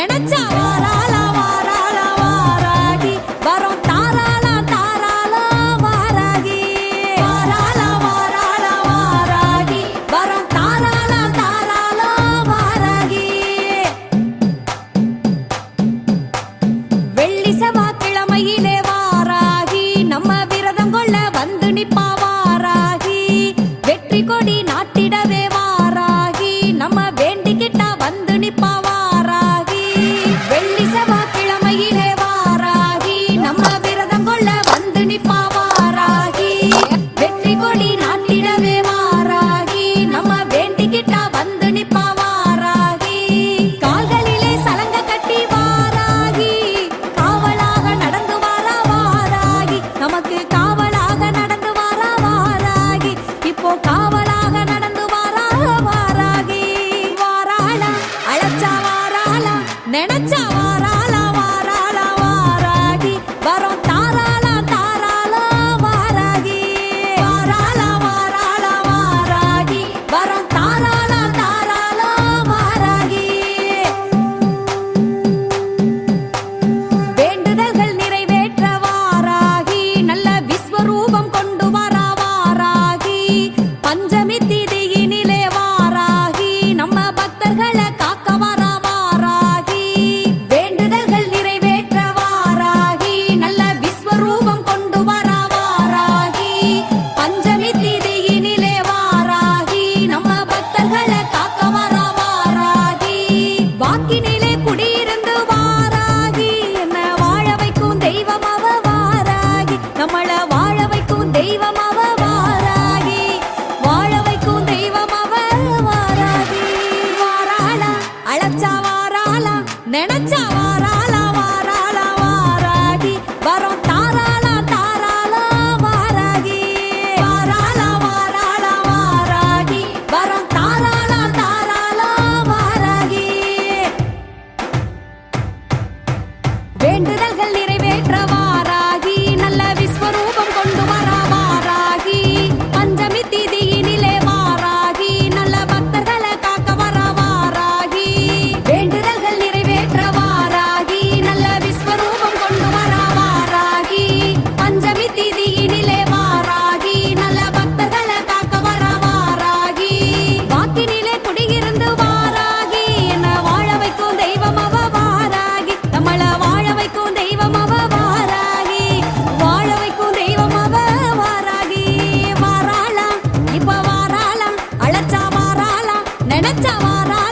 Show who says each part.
Speaker 1: நினைச்சா que cambia. தாரா